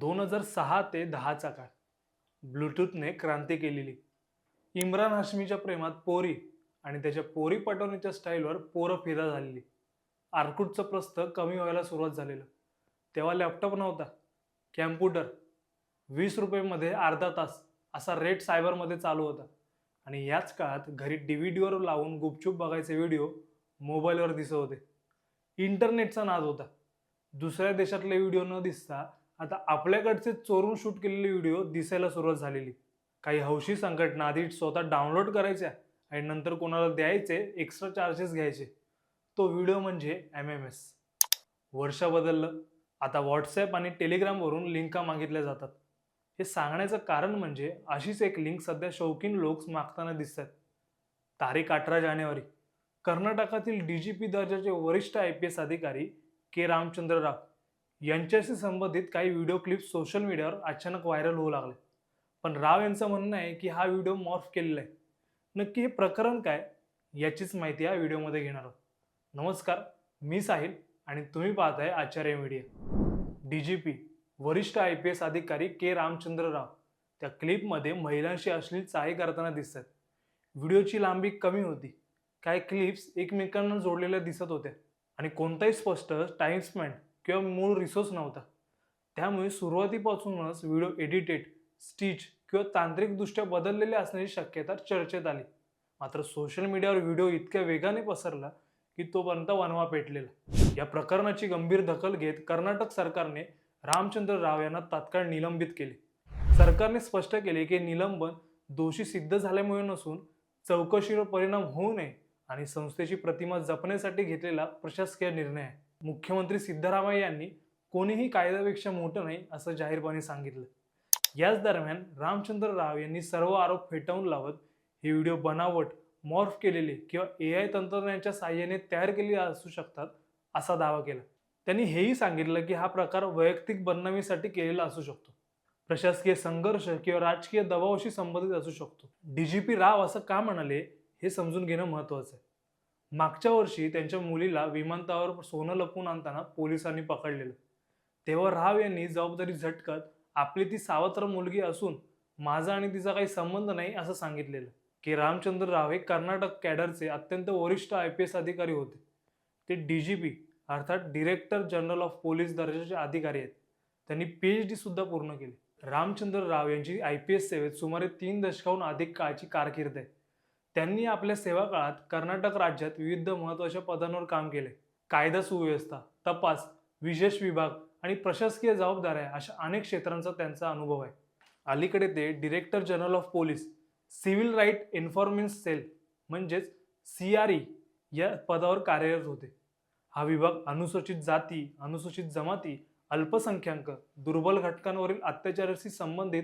दोन हजार सहा ते दहाचा काळ. ब्लूटूथने क्रांती केलेली. इम्रान हाशमीच्या प्रेमात पोरी आणि त्याच्या पोरी पटवण्याच्या स्टाईलवर पोरं फिदा झालेली. आर्कुटचं प्रस्थ कमी व्हायला सुरुवात झालेलं. तेव्हा लॅपटॉप नव्हता. कॅम्प्युटर. वीस रुपयेमध्ये अर्धा तास असा रेट सायबरमध्ये चालू होता. आणि याच काळात घरी डी व्ही डीवर लावून गुपचूप बघायचे व्हिडिओ मोबाईलवर दिसत होते. इंटरनेटचा नाद होता. दुसऱ्या देशातले व्हिडिओ न दिसता आता आपल्याकडचे चोरून शूट केलेले व्हिडिओ दिसायला सुरुवात झालेली. काही हौशी संघटना आधी स्वतः डाउनलोड करायच्या आणि नंतर कोणाला द्यायचे एक्स्ट्रा चार्जेस घ्यायचे. तो व्हिडिओ म्हणजे एम एम एस वर्ष बदललं. आता व्हॉट्सॲप आणि टेलिग्रामवरून लिंका मागितल्या जातात. हे सांगण्याचं कारण म्हणजे अशीच एक लिंक सध्या शौकीन लोक मागताना दिसतात. तारीख अठरा जानेवारी. कर्नाटकातील डी जी पी दर्जाचे वरिष्ठ आय पी एस अधिकारी के. रामचंद्र राव. यांच्याशी संबंधित काही व्हिडिओ क्लिप्स सोशल मीडियावर अचानक व्हायरल होऊ लागले. पण राव यांचं म्हणणं आहे की हा व्हिडिओ मॉर्फ केलेला आहे. नक्की हे प्रकरण काय? याचीच माहिती या व्हिडिओमध्ये घेणार आहोत. नमस्कार मी साहिल आणि तुम्ही पाहताय Acharya media D G P वरिष्ठ आय पी एस अधिकारी के रामचंद्र राव. त्या क्लिपमध्ये महिलांशी अश्लील चाही करताना दिसतात. व्हिडिओची लांबी कमी होती. काही क्लिप्स एकमेकांना जोडलेल्या दिसत होत्या. आणि कोणताही स्पष्ट टाइम स्पेंड किंवा मूळ रिसोर्स नव्हता. त्यामुळे सुरुवातीपासूनच व्हिडिओ एडिटेड स्टिच किंवा तांत्रिकदृष्ट्या बदललेले असण्याची शक्यता चर्चेत आली. मात्र सोशल मीडियावर व्हिडिओ इतक्या वेगाने पसरला की तोपर्यंत वनवा पेटलेला. या प्रकरणाची गंभीर दखल घेत कर्नाटक सरकारने रामचंद्र राव यांना तात्काळ निलंबित केले. सरकारने स्पष्ट केले की निलंबन दोषी सिद्ध झाल्यामुळे नसून चौकशीवर परिणाम होऊ नये आणि संस्थेची प्रतिमा जपण्यासाठी घेतलेला प्रशासकीय निर्णय आहे. मुख्यमंत्री सिद्धरामय्या यांनी कोणीही कायद्यापेक्षा मोठं नाही असं जाहीरपणे सांगितलं. याच दरम्यान रामचंद्र राव यांनी सर्व आरोप फेटाळून लावत हे व्हिडिओ बनावट मॉर्फ केलेले किंवा ए आय तंत्रज्ञानाच्या साह्याने तयार केलेले असू शकतात असा दावा केला. त्यांनी हेही सांगितलं की हा प्रकार वैयक्तिक बदनामीसाठी केलेला असू शकतो. प्रशासकीय संघर्ष किंवा राजकीय दबावाशी संबंधित असू शकतो. डीजीपी राव असं का म्हणाले हे समजून घेणं महत्त्वाचं आहे. मागच्या वर्षी त्यांच्या मुलीला विमानतळावर सोनं लपवून आणताना पोलिसांनी पकडलेलं. तेव्हा राव यांनी जबाबदारी झटकत आपली ती सावत्र मुलगी असून माझा आणि तिचा काही संबंध नाही असं सांगितलेलं. की रामचंद्र राव हे कर्नाटक कॅडरचे अत्यंत वरिष्ठ आय पी एस अधिकारी होते. ते डी जी पी अर्थात डिरेक्टर जनरल ऑफ पोलीस दर्जाचे अधिकारी आहेत. त्यांनी पी एच डी सुद्धा पूर्ण केली. रामचंद्र राव यांची आय पी एस सेवेत सुमारे तीन दशकाहून अधिक काळची कारकीर्द आहे. त्यांनी आपल्या सेवा काळात कर्नाटक राज्यात विविध महत्त्वाच्या पदांवर काम केले. कायदा सुव्यवस्था तपास विशेष विभाग आणि प्रशासकीय जबाबदाऱ्या अशा अनेक क्षेत्रांचा त्यांचा अनुभव आहे. अलीकडे ते director general of police civil right enforcement cell म्हणजेच सी आर ई या पदावर कार्यरत होते. हा विभाग अनुसूचित जाती अनुसूचित जमाती अल्पसंख्याक दुर्बल घटकांवरील अत्याचाराशी संबंधित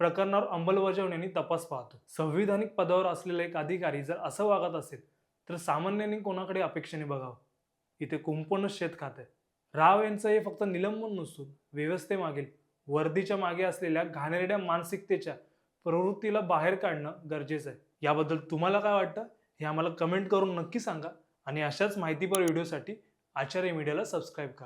प्रकरणावर अंमलबजावणी आणि तपास पाहतो. संविधानिक पदावर असलेला एक अधिकारी जर असं वागत असेल तर सामान्यांनी कोणाकडे अपेक्षेने बघावं? इथे कुंपणच शेत खात आहे. राव यांचं हे फक्त निलंबन नसून व्यवस्थेमागील वर्दीच्या मागे असलेल्या घाणेरड्या मानसिकतेच्या प्रवृत्तीला बाहेर काढणं गरजेचं आहे. याबद्दल तुम्हाला काय वाटतं? हे आम्हाला कमेंट करून नक्की सांगा आणि अशाच माहितीपर व्हिडिओसाठी आचार्य मीडियाला सबस्क्राईब करा.